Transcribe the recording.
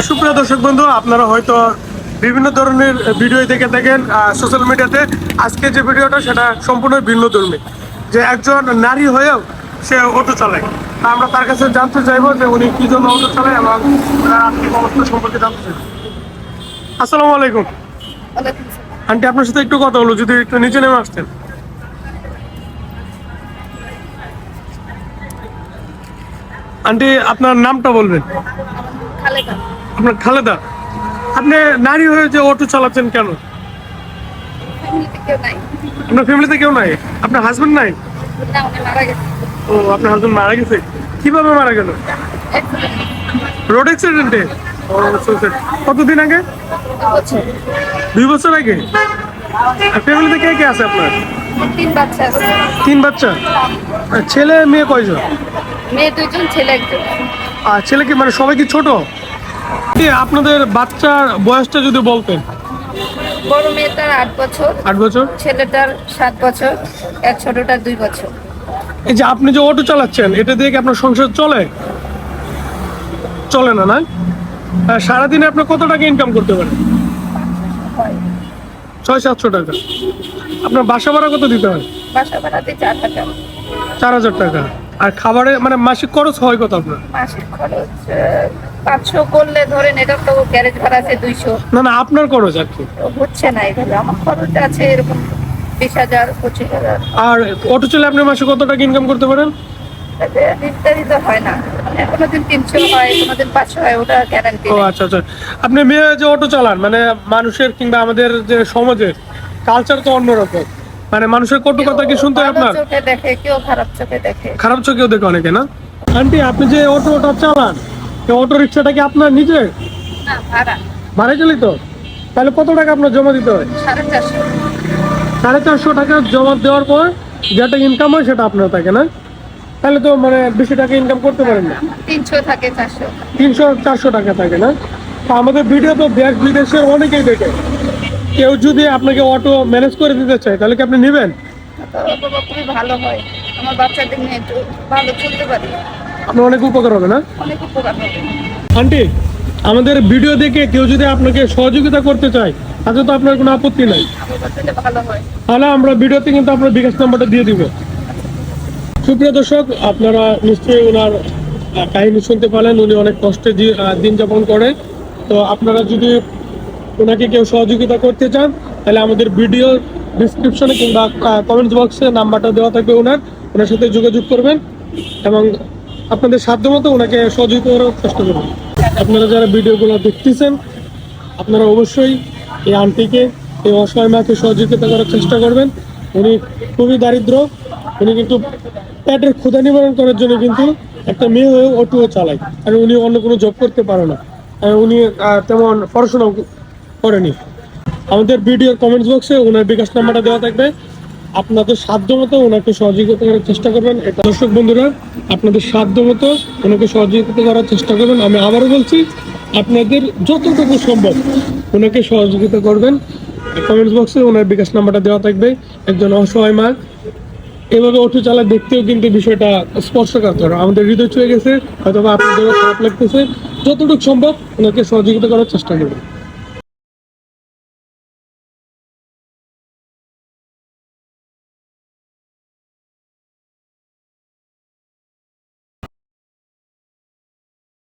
সুপ্রিয় দর্শক বন্ধু আপনারা হয়তো বিভিন্ন ধরনের ভিডিও দেখে থাকেন সোশ্যাল মিডিয়াতে আজকে যে ভিডিওটা সেটা সম্পূর্ণ ভিন্ন ধর্মী। যে একজন নারী হয়েও সে অটো চালায়। আমরা তার কাছে জানতে চাইব যে উনি কি জন্য অটো চালায় এবং তার আর্থিক অবস্থা সম্পর্কে জানতে চাইব। আসসালামু আলাইকুম। আন্টি আপনার সাথে একটু কথা হলো যদি একটু নিচে নেমে আসতেন। আন্টি আপনার নামটা বলবেন। খালেদা। আপনার খালেদা আপনি নারী হয়ে যে অটো চালাচ্ছেন কেন? আপনার ফ্যামিলিতে কেউ নাই? আপনার হাজবেন্ড নাই? ও আপনার হাজবেন্ড মারা গেছে? কীভাবে মারা গেল? রোড অ্যাক্সিডেন্টে so sad. কতদিন আগে। দুই বছর আগে? ফ্যামিলিতে কে কে আছে আপনার? তিন বাচ্চা আছে। তিন বাচ্চা ছেলে মেয়ে কয়জন? মেয়ে ছেলে একজন। আর ছেলে কি মানে সবাই কি ছোট? আপনাদের বাচ্চার বয়সটা যদি বলতেন। বড় মেয়েটার আট বছর আট বছর? ছেলেটার সাত বছর আর ছোটটার দুই বছর। এই যে আপনি যে অটো চালাচ্ছেন এটা দিয়ে কি আপনার সংসার চলে? চলে না না আর সারাদিনে আপনি কত টাকা ইনকাম করতে পারেন? ছয় সাতশো টাকা। আপনার বাসা ভাড়া কত দিতে হয়? বাসা ভাড়াতে চার টাকা চার হাজার টাকা। আর খাবারে মানে মাসিক খরচ হয় কত আপনার? মাসিক খরচ পাঁচশো করলে ধরেন এটা তো গ্যারেজ ভাড়া আছে দুইশো। না না আপনার খরচ আর কি। হচ্ছে না এইভাবে আমার খরচ আছে এরকম বিশ হাজার পঁচিশ হাজার। আর অটো চলে আপনি মাসে কত টাকা ইনকাম করতে পারেন? নির্ধারিত হয় না। মানে কোনোদিন তিনশো হয় কোনোদিন পাঁচশো হয় ওটা গ্যারান্টি ও আচ্ছা আচ্ছা। আপনি মেয়ে যে অটো চালান মানে মানুষের কিংবা আমাদের যে সমাজের কালচার তো অন্যরকম। মানে মানুষের কটু কথা কি শুনতে হয় আপনার? চোখে দেখে কেউ খারাপ চোখে দেখে। খারাপ চোখেও দেখে অনেকে না? আন্টি আপনি যে অটোটা চালান অটো রিক্সাটা কি আপনার নিজের না ভাড়া। ভাড়া চালিত? তাহলে কত টাকা আপনার জমা দিতে হয়? সাড়ে চারশো। টাকা জমা দেওয়ার পর যেটা ইনকাম হয় সেটা আপনার থাকে না? তাহলে তো মানে বেশি টাকা ইনকাম করতে পারেন না। তিনশো থাকে চারশো। তিনশো চারশো টাকা থাকে না? আমাদের ভিডিও তো দেশ বিদেশের অনেকেই দেখে। কেউ যদি আপনাকে অটো ম্যানেজ করে দিতে চায় তাহলে কি আপনি নেবেন? বাবা খুবই ভালো হয়। আমার বাচ্চাদের নিয়ে একটু ভালো চলতে পারি। আপনার অনেক উপকার হবে না? অনেক উপকার হবে। আন্টি আমাদের ভিডিও দেখে কেউ যদি আপনাকে সহযোগিতা করতে চায় তাতে তো আপনার কোনো আপত্তি নাই। তাহলে আমরা ভিডিওতে কিন্তু আপনার বিকাশ নাম্বারটা দিয়ে দিব। সুপ্রিয় দর্শক আপনারা নিশ্চয়ই ওনার কাহিনী শুনতে পারলেন। উনি অনেক কষ্টে দিন যাপন করে। তো আপনারা যদি ওনাকে কেউ সহযোগিতা করতে চান, তাহলে আমাদের ভিডিও ডিসক্রিপশনে কিংবা কমেন্টস বক্সে নাম্বারটা দেওয়া থাকবে ওনার। ওনার সাথে যোগাযোগ করবেন এবং আপনাদের সাধ্য মতো ওনাকে সহযোগিতা করার চেষ্টা করবেন। আপনারা যারা ভিডিওগুলো দেখতেছেন, আপনারা অবশ্যই এই আন্টিকে, এই অসহায় মাকে সহযোগিতা করার চেষ্টা করবেন। উনি খুবই দারিদ্র, উনি কিন্তু পেটের ক্ষুধা নিবারণ করার জন্য কিন্তু একটা মেয়ে হয়ে অটোও চালায়। আর উনি অন্য কোনো জব করতে পারে না। উনি তেমন পড়াশোনাও করেনি। আমাদের ভিডিওর কমেন্টস বক্সে ওনার বিকাশ নাম্বারটা দেওয়া থাকবে। আপনাদের সাধ্য মতো ওনাকে সহযোগিতা করার চেষ্টা করবেন। দর্শক বন্ধুরা, আপনাদের সাধ্য মতো ওনাকে সহযোগিতা করার চেষ্টা করবেন। আমি আবারও বলছি, আপনাদের যতটুকু সম্ভব ওনাকে সহযোগিতা করবেন। কমেন্টস বক্সে ওনার বিকাশ নাম্বারটা দেওয়া থাকবে। একজন অসহায় মা, এভাবে অটো চালা দেখতেও কিন্তু বিষয়টা স্পর্শকাতর। আমাদের হৃদয় ছুঁয়ে গেছে হয়তো আপনাদেরও খারাপ লাগতেছে। যতটুকু সম্ভব ওনাকে সহযোগিতা করার চেষ্টা করবেন।